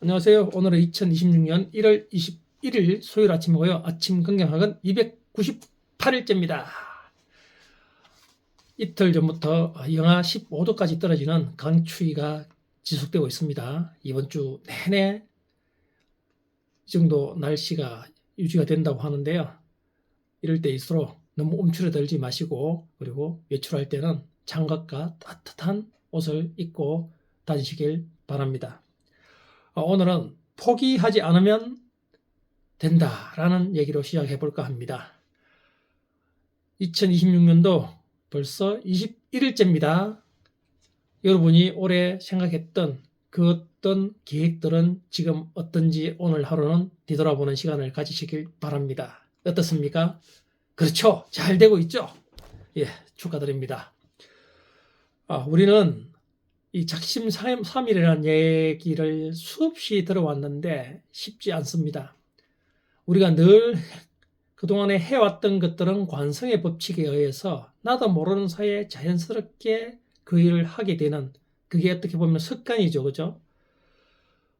안녕하세요. 오늘은 2026년 1월 21일 수요일 아침이고요. 아침 건강학은 298일째입니다. 이틀 전부터 영하 15도까지 떨어지는 강추위가 지속되고 있습니다. 이번 주 내내 이 정도 날씨가 유지가 된다고 하는데요. 이럴 때일수록 너무 움츠러들지 마시고 그리고 외출할 때는 장갑과 따뜻한 옷을 입고 다니시길 바랍니다. 어, 오늘은 포기하지 않으면 된다라는 얘기로 시작해 볼까 합니다. 2026년도 벌써 21일째입니다. 여러분이 올해 생각했던 그 어떤 계획들은 지금 어떤지 오늘 하루는 뒤돌아보는 시간을 가지시길 바랍니다. 어떻습니까? 그렇죠. 잘 되고 있죠? 예, 축하드립니다. 아, 우리는 이 작심 삼일이라는 얘기를 수없이 들어왔는데 쉽지 않습니다. 우리가 늘 그동안에 해왔던 것들은 관성의 법칙에 의해서 나도 모르는 사이에 자연스럽게 그 일을 하게 되는 그게 어떻게 보면 습관이죠. 그죠?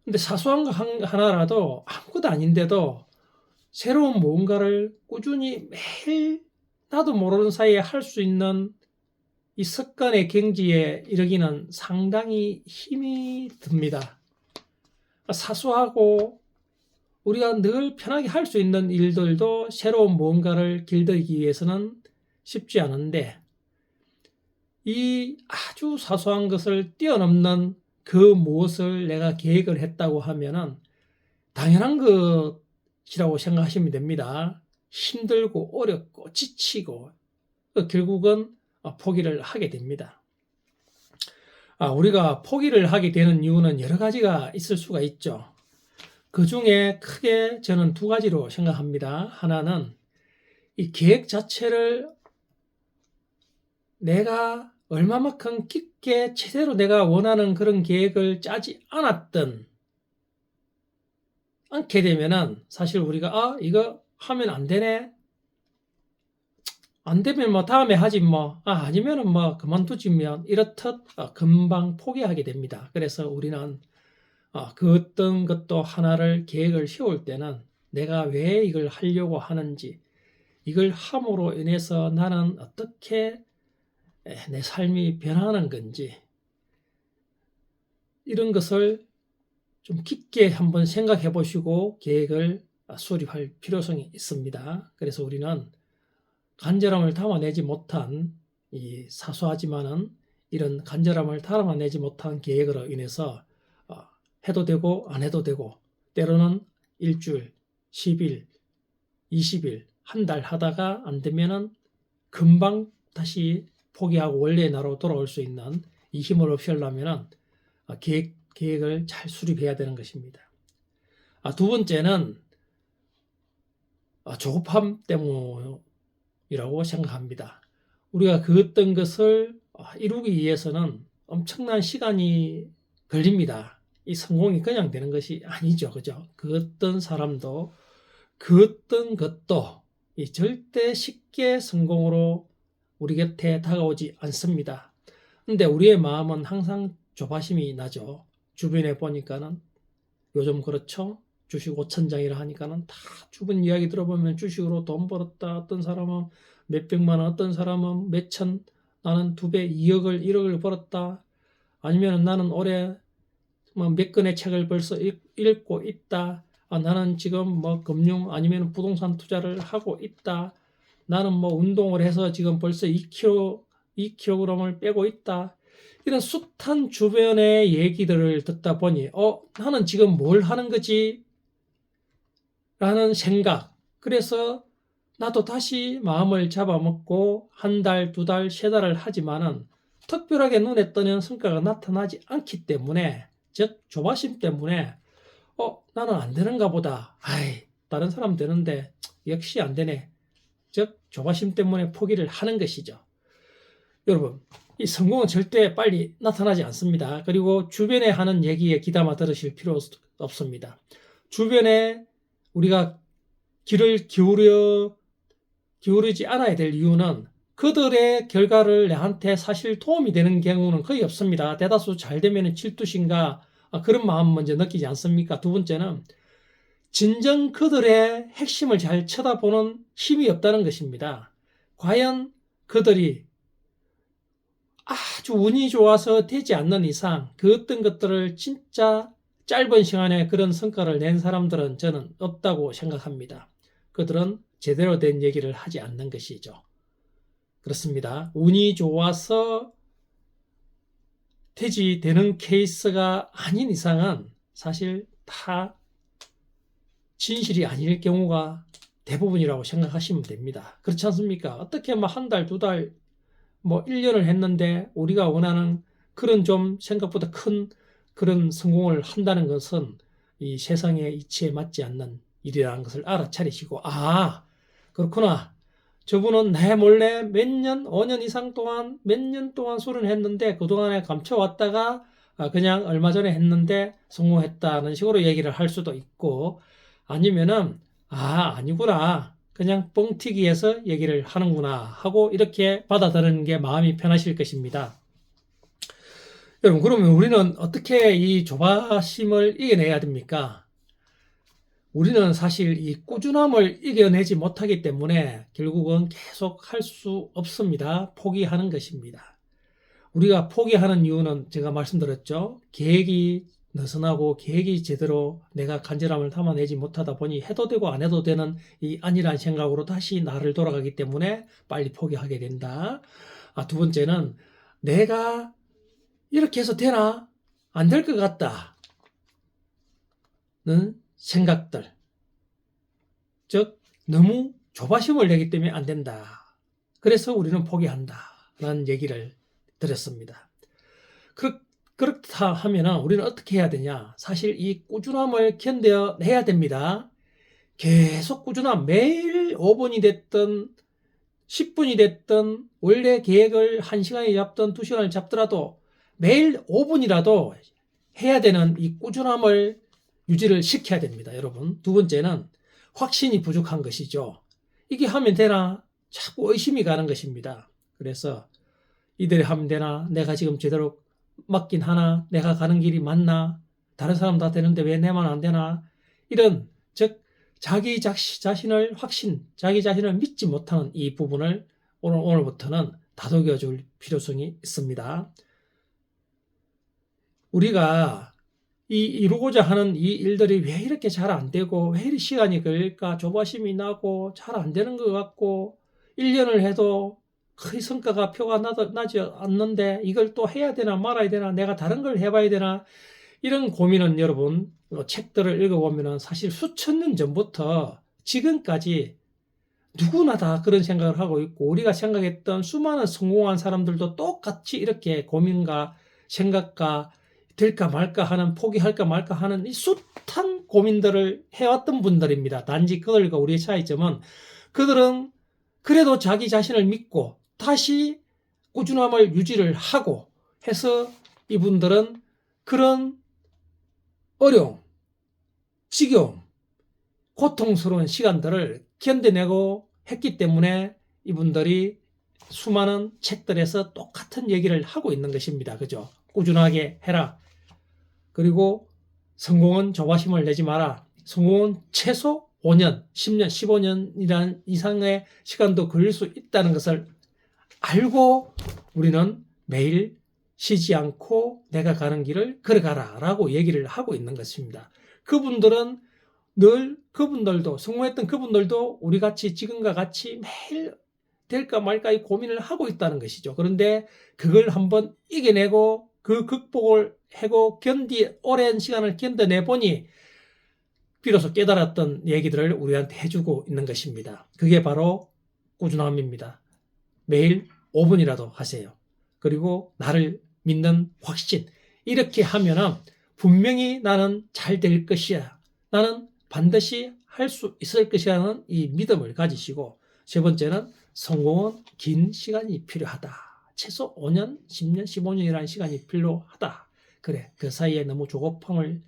근데 사소한 거 한- 하나라도 아무것도 아닌데도 새로운 뭔가를 꾸준히 매일 나도 모르는 사이에 할 수 있는 이 습관의 경지에 이르기는 상당히 힘이 듭니다. 사소하고 우리가 늘 편하게 할 수 있는 일들도 새로운 뭔가를 길들이기 위해서는 쉽지 않은데 이 아주 사소한 것을 뛰어넘는 그 무엇을 내가 계획을 했다고 하면은 당연한 것이라고 생각하시면 됩니다. 힘들고 어렵고 지치고 결국은 어, 포기를 하게 됩니다. 아, 우리가 포기를 하게 되는 이유는 여러 가지가 있을 수가 있죠. 그 중에 크게 저는 두 가지로 생각합니다. 하나는 이 계획 자체를 내가 얼마만큼 깊게 제대로 내가 원하는 그런 계획을 짜지 않았던 않게 되면은 사실 우리가 아 이거 하면 안 되네 안 되면 뭐 다음에 하지 뭐 아, 아니면은 뭐 그만두지면 이렇듯 어, 금방 포기하게 됩니다. 그래서 우리는 어, 그 어떤 것도 하나를 계획을 세울 때는 내가 왜 이걸 하려고 하는지 이걸 함으로 인해서 나는 어떻게 에, 내 삶이 변하는 건지 이런 것을 좀 깊게 한번 생각해 보시고 계획을 아, 수립할 필요성이 있습니다. 그래서 우리는 간절함을 담아내지 못한 이 사소하지만은 이런 간절함을 담아내지 못한 계획으로 인해서 어, 해도 되고 안 해도 되고 때로는 일주일, 10일, 20일, 한 달 하다가 안 되면은 금방 다시 포기하고 원래의 나로 돌아올 수 있는 이 힘을 없애려면은 어, 계획, 계획을 잘 수립해야 되는 것입니다. 아, 두 번째는 아, 조급함 때문 이라고 생각합니다. 우리가 그 어떤 것을 아, 이루기 위해서는 엄청난 시간이 걸립니다. 이 성공이 그냥 되는 것이 아니죠. 그죠? 그 어떤 사람도 그 어떤 것도 이 절대 쉽게 성공으로 우리 곁에 다가오지 않습니다. 근데 우리의 마음은 항상 조바심이 나죠. 주변에 보니까는 요즘 그렇죠. 주식 5천장이라 하니까는 다 주변 이야기 들어보면 주식으로 돈 벌었다. 어떤 사람은 몇백만 원, 어떤 사람은 몇천, 나는 두 배, 2억을, 1억을 벌었다. 아니면 나는 올해 뭐몇 권의 책을 벌써 읽- 읽고 있다. 아, 나는 지금 뭐 금융 아니면 부동산 투자를 하고 있다. 나는 뭐 운동을 해서 지금 벌써 2kg, 2kg을 빼고 있다. 이런 숱한 주변의 얘기들을 듣다 보니, 어, 나는 지금 뭘 하는 거지? 라는 생각. 그래서 나도 다시 마음을 잡아먹고 한 달, 두 달, 세 달을 하지만은 특별하게 눈에 띄는 성과가 나타나지 않기 때문에, 즉, 조바심 때문에, 어, 나는 안 되는가 보다. 아이, 다른 사람 되는데, 역시 안 되네. 즉, 조바심 때문에 포기를 하는 것이죠. 여러분, 이 성공은 절대 빨리 나타나지 않습니다. 그리고 주변에 하는 얘기에 귀담아 들으실 필요 없습니다. 주변에 우리가 귀를 기울여, 기울이지 않아야 될 이유는 그들의 결과를 내한테 사실 도움이 되는 경우는 거의 없습니다. 대다수 잘 되면 아, 그런 마음 먼저 느끼지 않습니까? 두 번째는 진정 그들의 핵심을 잘 쳐다보는 힘이 없다는 것입니다. 과연 그들이 아주 운이 좋아서 되지 않는 이상 그 어떤 것들을 진짜 짧은 시간에 그런 성과를 낸 사람들은 저는 없다고 생각합니다. 그들은 제대로 된 얘기를 하지 않는 것이죠. 그렇습니다. 운이 좋아서 퇴지되는 케이스가 아닌 이상은 사실 다 진실이 아닐 경우가 대부분이라고 생각하시면 됩니다. 그렇지 않습니까? 어떻게 뭐 한 달, 두 달, 뭐 1년을 했는데 우리가 원하는 그런 좀 생각보다 큰 그런 성공을 한다는 것은 이 세상의 이치에 맞지 않는 일이라는 것을 알아차리시고, 아, 그렇구나. 저분은 내 몰래 몇 년, 5년 이상 동안, 몇 년 동안 술을 했는데 그동안에 감춰왔다가 아, 그냥 얼마 전에 했는데 성공했다는 식으로 얘기를 할 수도 있고, 아니면은, 아, 아니구나. 그냥 뻥튀기해서 얘기를 하는구나 하고 이렇게 받아들이는 게 마음이 편하실 것입니다. 여러분, 그러면 우리는 어떻게 이 조바심을 이겨내야 됩니까? 우리는 사실 이 꾸준함을 이겨내지 못하기 때문에 결국은 계속 할 수 없습니다. 포기하는 것입니다. 우리가 포기하는 이유는 제가 말씀드렸죠. 계획이 느슨하고 계획이 제대로 내가 간절함을 담아내지 못하다 보니 해도 되고 안 해도 되는 이 아니란 생각으로 다시 나를 돌아가기 때문에 빨리 포기하게 된다. 아, 두 번째는 내가 이렇게 해서 되나? 안 될 것 같다. 는 생각들. 즉, 너무 조바심을 내기 때문에 안 된다. 그래서 우리는 포기한다. 라는 얘기를 드렸습니다. 그, 그렇다 하면은 우리는 어떻게 해야 되냐? 사실 이 꾸준함을 견뎌내야 됩니다. 계속 꾸준함, 매일 5분이 됐든 10분이 됐든 원래 계획을 1시간에 잡든 2시간을 잡더라도 매일 5분이라도 해야 되는 이 꾸준함을 유지를 시켜야 됩니다. 여러분. 두 번째는 확신이 부족한 것이죠. 이게 하면 되나? 자꾸 의심이 가는 것입니다. 그래서 이들이 하면 되나? 내가 지금 제대로 맞긴 하나? 내가 가는 길이 맞나? 다른 사람 다 되는데 왜 내만 안 되나? 이런, 즉, 자기 자신을 확신, 자기 자신을 믿지 못하는 이 부분을 오늘, 오늘부터는 다독여 줄 필요성이 있습니다. 우리가 이 이루고자 하는 이 일들이 왜 이렇게 잘 안 되고 왜 이렇게 시간이 걸릴까? 조바심이 나고 잘 안 되는 것 같고 1년을 해도 거의 성과가 표가 나, 나지 않는데 이걸 또 해야 되나 말아야 되나 내가 다른 걸 해봐야 되나? 이런 고민은 여러분 뭐 책들을 읽어보면 사실 수천 년 전부터 지금까지 누구나 다 그런 생각을 하고 있고 우리가 생각했던 수많은 성공한 사람들도 똑같이 이렇게 고민과 생각과 될까 말까 하는 포기할까 말까 하는 이 숱한 고민들을 해왔던 분들입니다. 단지 그들과 우리의 차이점은 그들은 그래도 자기 자신을 믿고 다시 꾸준함을 유지를 하고 해서 이분들은 그런 어려움, 지겨움, 고통스러운 시간들을 견뎌내고 했기 때문에 이분들이 수많은 책들에서 똑같은 얘기를 하고 있는 것입니다. 그죠? 꾸준하게 해라. 그리고 성공은 조바심을 내지 마라. 성공은 최소 5년, 10년, 15년이라는 이상의 시간도 걸릴 수 있다는 것을 알고 우리는 매일 쉬지 않고 내가 가는 길을 걸어가라 라고 얘기를 하고 있는 것입니다. 그분들은 늘 그분들도 성공했던 그분들도 우리 같이 지금과 같이 매일 될까 말까 이 고민을 하고 있다는 것이죠. 그런데 그걸 한번 이겨내고 그 극복을 하고 견디 오랜 시간을 견뎌내 보니 비로소 깨달았던 얘기들을 우리한테 해주고 있는 것입니다. 그게 바로 꾸준함입니다. 매일 5분이라도 하세요. 그리고 나를 믿는 확신. 이렇게 하면은 분명히 나는 잘 될 것이야. 나는 반드시 할 수 있을 것이라는 이 믿음을 가지시고 세 번째는 성공은 긴 시간이 필요하다. 최소 5년, 10년, 15년이라는 시간이 필요하다. 그래, 그 사이에 너무 조급함을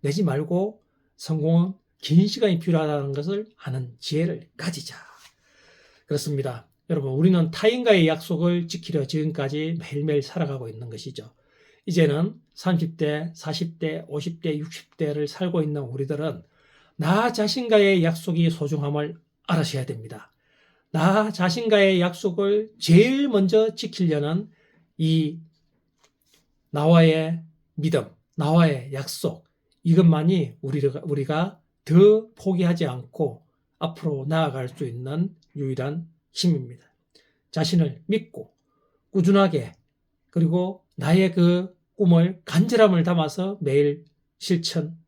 내지 말고 성공은 긴 시간이 필요하다는 것을 아는 지혜를 가지자. 그렇습니다. 여러분, 우리는 타인과의 약속을 지키려 지금까지 매일매일 살아가고 있는 것이죠. 이제는 30대, 40대, 50대, 60대를 살고 있는 우리들은 나 자신과의 약속이 소중함을 알아셔야 됩니다. 나 자신과의 약속을 제일 먼저 지키려는 이 나와의 믿음, 나와의 약속, 이것만이 우리가, 우리가 더 포기하지 않고 앞으로 나아갈 수 있는 유일한 힘입니다. 자신을 믿고 꾸준하게 그리고 나의 그 꿈을 간절함을 담아서 매일 실천하는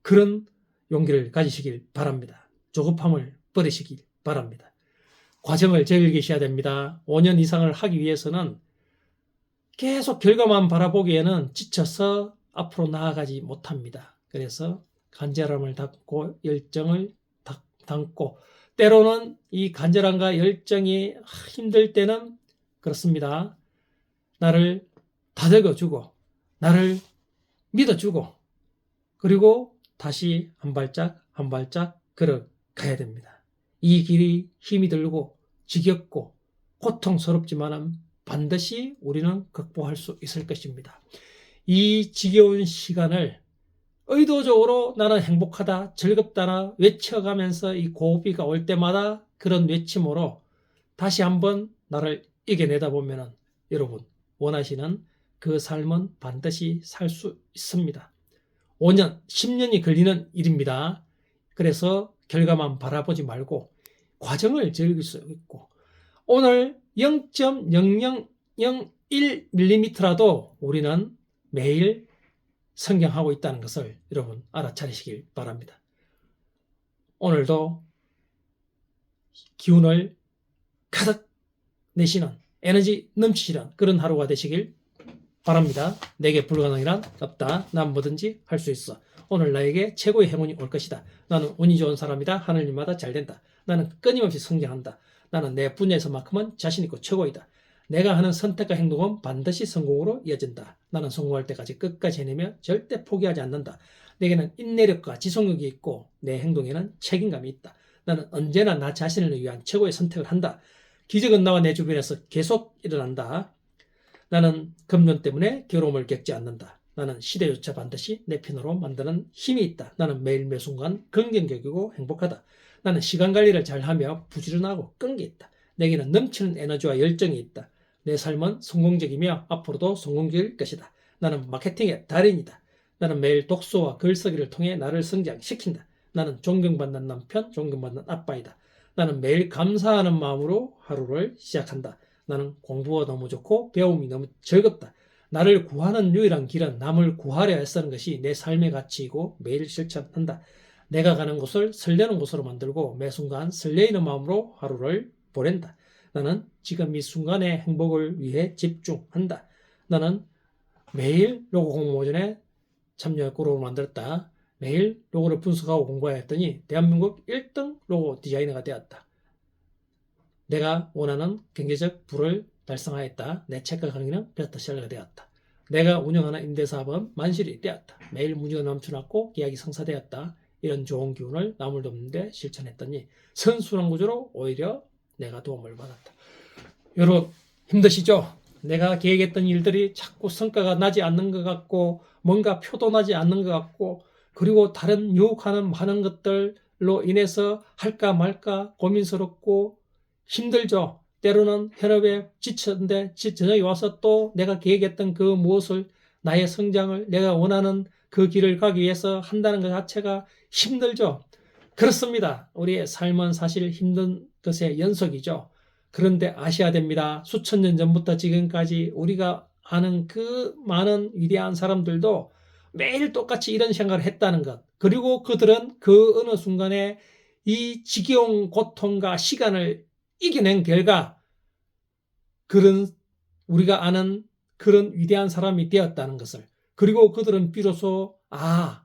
그런 용기를 가지시길 바랍니다. 조급함을 버리시길 바랍니다. 과정을 즐기셔야 됩니다. 5년 이상을 하기 위해서는 계속 결과만 바라보기에는 지쳐서 앞으로 나아가지 못합니다. 그래서 간절함을 담고 열정을 다- 담고 때로는 이 간절함과 열정이 힘들 때는 그렇습니다. 나를 다독여주고 나를 믿어주고 그리고 다시 한 발짝 한 발짝 걸어가야 됩니다. 이 길이 힘이 들고 지겹고 고통스럽지만은 반드시 우리는 극복할 수 있을 것입니다. 이 지겨운 시간을 의도적으로 나는 행복하다, 즐겁다나 외쳐가면서 이 고비가 올 때마다 그런 외침으로 다시 한번 나를 이겨내다 보면은 여러분 원하시는 그 삶은 반드시 살 수 있습니다. 5년, 10년이 걸리는 일입니다. 그래서 결과만 바라보지 말고 과정을 즐길 수 있고 오늘 0.0001mm라도 우리는 매일 성경하고 있다는 것을 여러분 알아차리시길 바랍니다. 오늘도 기운을 가득 내시는 에너지 넘치시는 그런 하루가 되시길 바랍니다. 내게 불가능이란 없다. 난 뭐든지 할 수 있어. 오늘 나에게 최고의 행운이 올 것이다. 나는 운이 좋은 사람이다. 하늘님마다 잘 된다. 나는 끊임없이 성장한다. 나는 내 분야에서만큼은 자신 있고 최고이다. 내가 하는 선택과 행동은 반드시 성공으로 이어진다. 나는 성공할 때까지 끝까지 해내며 절대 포기하지 않는다. 내게는 인내력과 지속력이 있고 내 행동에는 책임감이 있다. 나는 언제나 나 자신을 위한 최고의 선택을 한다. 기적은 나와 내 주변에서 계속 일어난다. 나는 금년 때문에 괴로움을 겪지 않는다. 나는 시대조차 반드시 내 편으로 만드는 힘이 있다. 나는 매일 매 순간 긍정적이고 행복하다. 나는 시간 관리를 잘하며 부지런하고 끈기 있다. 내게는 넘치는 에너지와 열정이 있다. 내 삶은 성공적이며 앞으로도 성공적일 것이다. 나는 마케팅의 달인이다. 나는 매일 독서와 글쓰기를 통해 나를 성장시킨다. 나는 존경받는 남편, 존경받는 아빠이다. 나는 매일 감사하는 마음으로 하루를 시작한다. 나는 공부가 너무 좋고 배움이 너무 즐겁다. 나를 구하는 유일한 길은 남을 구하려 애쓰는 것이 내 삶의 가치이고 매일 실천한다. 내가 가는 곳을 설레는 곳으로 만들고 매 순간 설레이는 마음으로 하루를 보낸다. 나는 지금 이 순간의 행복을 위해 집중한다. 나는 매일 로고 공모 전에 참여할 거로 만들었다. 매일 로고를 분석하고 공부해야 했더니 대한민국 1등 로고 디자이너가 되었다. 내가 원하는 경제적 부를 달성하였다. 내 책과 강의는 베스트 셀러가 되었다. 내가 운영하는 임대사업은 만실이 되었다. 매일 문제가 넘쳐났고 계약이 성사되었다. 이런 좋은 기운을 남을 돕는데 실천했더니 선순환 구조로 오히려 내가 도움을 받았다. 여러분 힘드시죠? 내가 계획했던 일들이 자꾸 성과가 나지 않는 것 같고 뭔가 표도 나지 않는 것 같고 그리고 다른 유혹하는 많은 것들로 인해서 할까 말까 고민스럽고 힘들죠. 때로는 현업에 지쳤는데 저녁에 와서 또 내가 계획했던 그 무엇을 나의 성장을 내가 원하는 그 길을 가기 위해서 한다는 것 자체가 힘들죠. 그렇습니다. 우리의 삶은 사실 힘든 것의 연속이죠. 그런데 아셔야 됩니다. 수천 년 전부터 지금까지 우리가 아는 그 많은 위대한 사람들도 매일 똑같이 이런 생각을 했다는 것. 그리고 그들은 그 어느 순간에 이 지겨운 고통과 시간을 이겨낸 결과 그런 우리가 아는 그런 위대한 사람이 되었다는 것을 그리고 그들은 비로소 아,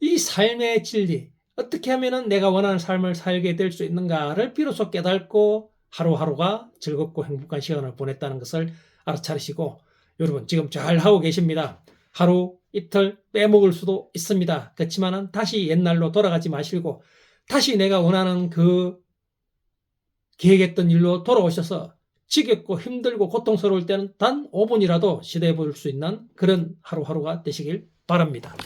이 삶의 진리 어떻게 하면은 내가 원하는 삶을 살게 될 수 있는가를 비로소 깨닫고 하루하루가 즐겁고 행복한 시간을 보냈다는 것을 알아차리시고 여러분 지금 잘 하고 계십니다. 하루 이틀 빼먹을 수도 있습니다. 그렇지만은 다시 옛날로 돌아가지 마시고 다시 내가 원하는 그 계획했던 일로 돌아오셔서 지겹고 힘들고 고통스러울 때는 단 5분이라도 시도해 볼 수 있는 그런 하루하루가 되시길 바랍니다.